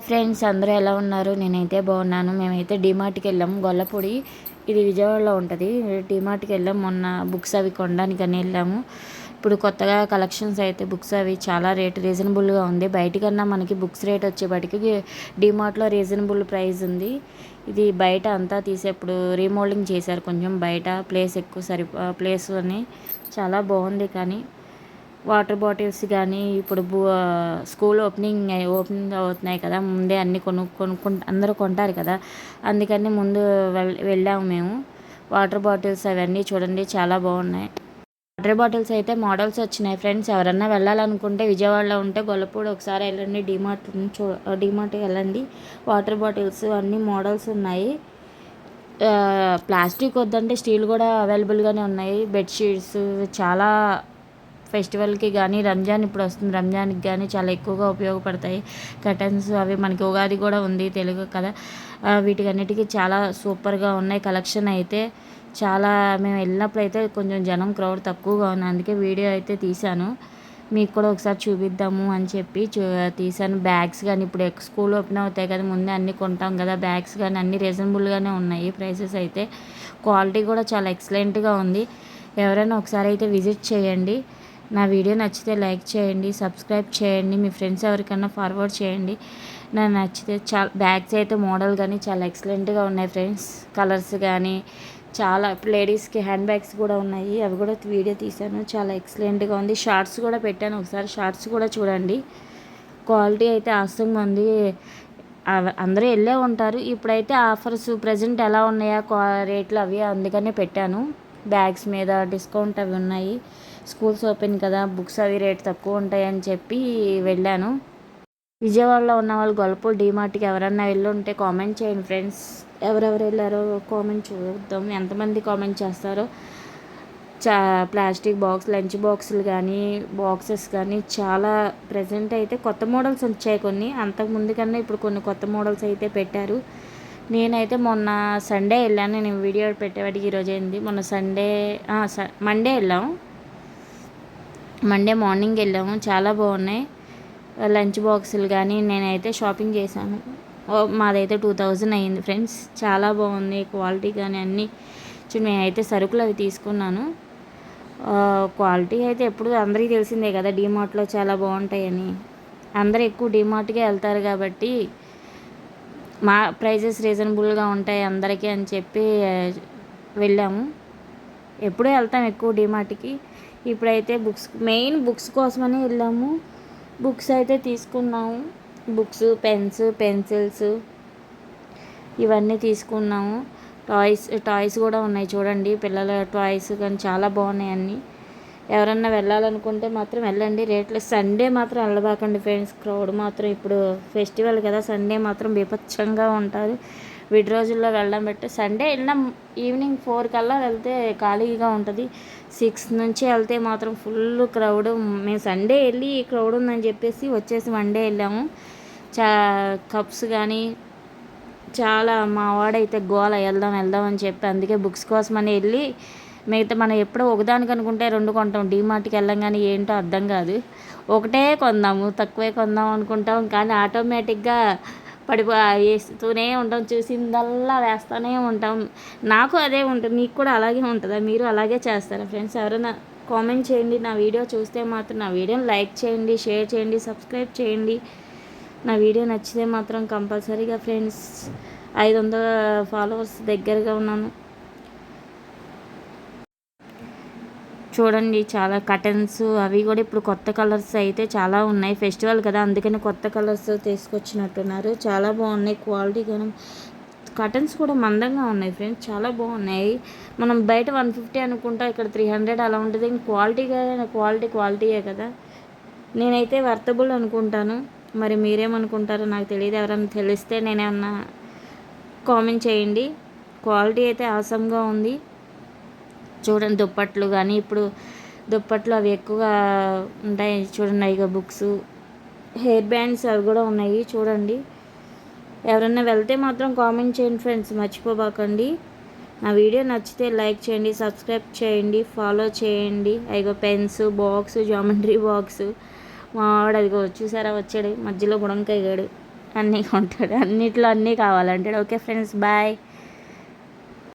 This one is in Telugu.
ఫ్రెండ్స్ అందరూ ఎలా ఉన్నారు? నేనైతే బాగున్నాను. మేమైతే డిమార్ట్కి వెళ్ళాం గొల్లపూడి ఇది విజయవాడలో ఉంటుంది. డిమార్ట్కి వెళ్ళాం మొన్న బుక్స్ అవి కొనడానికని వెళ్ళాము. ఇప్పుడు కొత్తగా కలెక్షన్స్ అయితే బుక్స్ అవి చాలా రేట్ రీజనబుల్గా ఉంది. బయటకన్నా మనకి బుక్స్ రేట్ వచ్చేపటికి డిమార్ట్లో రీజనబుల్ ప్రైస్ ఉంది. ఇది బయట అంతా తీసేప్పుడు రీమోల్డింగ్ చేశారు. కొంచెం బయట ప్లేస్ ఎక్కువ సరి ప్లేస్ అని. చాలా బాగుంది కానీ వాటర్ బాటిల్స్ కానీ ఇప్పుడు స్కూల్ ఓపెనింగ్ ఓపెనింగ్ అవుతున్నాయి కదా ముందే అన్నీ కొను కొనుక్కు అందరూ కొంటారు కదా అందుకని ముందు వెళ్ళాము మేము. వాటర్ బాటిల్స్ అవన్నీ చూడండి చాలా బాగున్నాయి. వాటర్ బాటిల్స్ అయితే మోడల్స్ వచ్చినాయి ఫ్రెండ్స్. ఎవరన్నా వెళ్ళాలనుకుంటే విజయవాడలో ఉంటే గొల్లపూడి ఒకసారి వెళ్ళండి డిమార్ట్ చూ డిమార్ట్కి వెళ్ళండి. వాటర్ బాటిల్స్ అన్ని మోడల్స్ ఉన్నాయి. ప్లాస్టిక్ వద్దంటే స్టీల్ కూడా అవైలబుల్గానే ఉన్నాయి. బెడ్షీట్స్ చాలా ఫెస్టివల్కి కానీ రంజాన్ ఇప్పుడు వస్తుంది. రంజాన్కి కానీ చాలా ఎక్కువగా ఉపయోగపడతాయి కటన్స్ అవి. మనకి ఉగాది కూడా ఉంది తెలుగు కదా వీటికన్నిటికీ చాలా సూపర్గా ఉన్నాయి. కలెక్షన్ అయితే చాలా మేము వెళ్ళినప్పుడు అయితే కొంచెం జనం క్రౌడ్ తక్కువగా ఉంది. అందుకే వీడియో అయితే తీశాను. మీకు కూడా ఒకసారి చూపిద్దాము అని చెప్పి చూ తీసాను బ్యాగ్స్ కానీ ఇప్పుడు స్కూల్ ఓపెన్ అవుతాయి కదా ముందే అన్నీ కొంటాం కదా. బ్యాగ్స్ కానీ అన్నీ రీజనబుల్గానే ఉన్నాయి ప్రైసెస్ అయితే. క్వాలిటీ కూడా చాలా ఎక్సలెంట్గా ఉంది. ఎవరైనా ఒకసారి అయితే విజిట్ చేయండి. నా వీడియో నచ్చితే లైక్ చేయండి సబ్స్క్రైబ్ చేయండి మీ ఫ్రెండ్స్ ఎవరికైనా ఫార్వర్డ్ చేయండి. నాకు నచ్చితే చాలా బ్యాగ్స్ అయితే మోడల్ కానీ చాలా ఎక్సలెంట్గా ఉన్నాయి ఫ్రెండ్స్. కలర్స్ కానీ చాలా లేడీస్కి హ్యాండ్ బ్యాగ్స్ కూడా ఉన్నాయి. అవి కూడా వీడియో తీశాను. చాలా ఎక్సలెంట్గా ఉంది. షార్ట్స్ కూడా పెట్టాను. ఒకసారి షార్ట్స్ కూడా చూడండి. క్వాలిటీ అయితే అసంగా ఉంది. అందరూ వెళ్ళే ఉంటారు. ఇప్పుడైతే ఆఫర్స్ ప్రజెంట్ ఎలా ఉన్నాయా రేట్లు అవి అందుకనే పెట్టాను. బ్యాగ్స్ మీద డిస్కౌంట్ అవి ఉన్నాయి. స్కూల్స్ ఓపెన్ కదా బుక్స్ అవి రేట్ తక్కువ ఉంటాయని చెప్పి వెళ్ళాను. విజయవాడలో ఉన్న వాళ్ళు గొల్పూర్ డీమార్ట్కి ఎవరన్నా వెళ్ళుంటే కామెంట్ చేయండి ఫ్రెండ్స్. ఎవరెవరు వెళ్ళారో కామెంట్ చూద్దాం. ఎంతమంది కామెంట్ చేస్తారో చా ప్లాస్టిక్ బాక్స్ లంచ్ బాక్సులు కానీ బాక్సెస్ కానీ చాలా ప్రజెంట్ అయితే కొత్త మోడల్స్ వచ్చాయి కొన్ని. అంతకుముందు కన్నా ఇప్పుడు కొన్ని కొత్త మోడల్స్ అయితే పెట్టారు. నేనైతే మొన్న సండే వెళ్ళాను. నేను వీడియో పెట్టేవాడికి ఈరోజు అయింది మొన్న సండే మండే వెళ్ళాము మండే మార్నింగ్ వెళ్ళాము. చాలా బాగున్నాయి. లంచ్ బాక్సులు కానీ నేనైతే షాపింగ్ చేశాను. మాదైతే టూ థౌజండ్ అయింది ఫ్రెండ్స్. చాలా బాగుంది క్వాలిటీ కానీ అన్నీ. నేనైతే సరుకులు అవి తీసుకున్నాను. క్వాలిటీ అయితే ఎప్పుడు అందరికీ తెలిసిందే కదా డీమార్ట్లో చాలా బాగుంటాయని. అందరూ ఎక్కువ డీమార్ట్కే వెళ్తారు కాబట్టి మా ప్రైజెస్ రీజనబుల్గా ఉంటాయి అందరికీ అని చెప్పి వెళ్ళాము. ఎప్పుడూ వెళ్తాం ఎక్కువ డీమార్ట్కి. ఇప్పుడైతే బుక్స్ మెయిన్ బుక్స్ కోసమని వెళ్ళాము. బుక్స్ అయితే తీసుకున్నాము. బుక్స్ పెన్స్ పెన్సిల్స్ ఇవన్నీ తీసుకున్నాము. టాయ్స్ టాయ్స్ కూడా ఉన్నాయి చూడండి. పిల్లల టాయ్స్ కానీ చాలా బాగున్నాయి అన్నీ. ఎవరన్నా వెళ్ళాలనుకుంటే మాత్రం వెళ్ళండి. రేట్లు సండే మాత్రం వెళ్ళబాకండి ఫ్రెండ్స్. క్రౌడ్ మాత్రం ఇప్పుడు ఫెస్టివల్ కదా సండే మాత్రం బీభత్సంగా ఉంటారు విడి రోజుల్లో వెళ్ళడం పెట్టి సండే వెళ్ళినా ఈవినింగ్ ఫోర్ కల్లా వెళ్తే ఖాళీగా ఉంటుంది. సిక్స్ నుంచి వెళ్తే మాత్రం ఫుల్ క్రౌడ్ మేము సండే వెళ్ళి క్రౌడ్ ఉందని చెప్పేసి వచ్చేసి మండే వెళ్ళాము. చా కప్స్ కానీ చాలా మా వాడైతే గోల వెళ్దాం వెళ్దాం అని చెప్పి అందుకే బుక్స్ కోసం అని వెళ్ళి మిగతా మనం ఎప్పుడో ఒకదానికి అనుకుంటే రెండు కొంటాం. డీమార్ట్కి వెళ్ళాం కానీ ఏంటో అర్థం కాదు. ఒకటే కొందాము తక్కువే కొందాం అనుకుంటాం. కానీ ఆటోమేటిక్గా పడిపో వేస్తూనే ఉంటాం చూసిందల్లా వేస్తూనే ఉంటాం. నాకు అదే ఉంటుంది మీకు కూడా అలాగే ఉంటుందా? మీరు అలాగే చేస్తారా? ఫ్రెండ్స్ ఎవరైనా కామెంట్ చేయండి. నా వీడియో చూస్తే మాత్రం నా వీడియోని లైక్ చేయండి షేర్ చేయండి సబ్స్క్రైబ్ చేయండి. నా వీడియో నచ్చితే మాత్రం కంపల్సరీగా ఫ్రెండ్స్ ఐదు వందల ఫాలోవర్స్ దగ్గరగా ఉన్నాను. చూడండి చాలా కటన్స్ అవి కూడా ఇప్పుడు కొత్త కలర్స్ అయితే చాలా ఉన్నాయి. ఫెస్టివల్ కదా అందుకని కొత్త కలర్స్ తీసుకొచ్చినట్టున్నారు. చాలా బాగున్నాయి క్వాలిటీ కానీ కటన్స్ కూడా మందంగా ఉన్నాయి ఫ్రెండ్స్ చాలా బాగున్నాయి. మనం బయట వన్ ఫిఫ్టీ అనుకుంటా ఇక్కడ త్రీ హండ్రెడ్ అలా ఉంటుంది. క్వాలిటీగా క్వాలిటీ క్వాలిటీయే కదా. నేనైతే వర్తబుల్ అనుకుంటాను. మరి మీరేమనుకుంటారో నాకు తెలియదు ఎవరైనా తెలిస్తే నేనేమన్నా కామెంట్ చేయండి. క్వాలిటీ అయితే ఆసంగా ఉంది. చూడండి దుప్పట్లు కానీ ఇప్పుడు దుప్పట్లు అవి ఎక్కువగా ఉంటాయి చూడండి ఇక బుక్స్. హెయిర్ బ్యాండ్స్ అవి కూడా ఉన్నాయి చూడండి. ఎవరన్నా వెళ్తే మాత్రం కామెంట్ చేయండి ఫ్రెండ్స్ మర్చిపోబాకండి. నా వీడియో నచ్చితే లైక్ చేయండి సబ్స్క్రైబ్ చేయండి ఫాలో చేయండి. అయిగో పెన్స్ బాక్స్ జామెంట్రీ బాక్స్. మా వాడు అదిగో చూసారా వచ్చాడు. మధ్యలో బుడంకాయగాడు అన్నీ కొంటాడు. అన్నిట్లో అన్నీ కావాలంటాడు. Okay friends bye.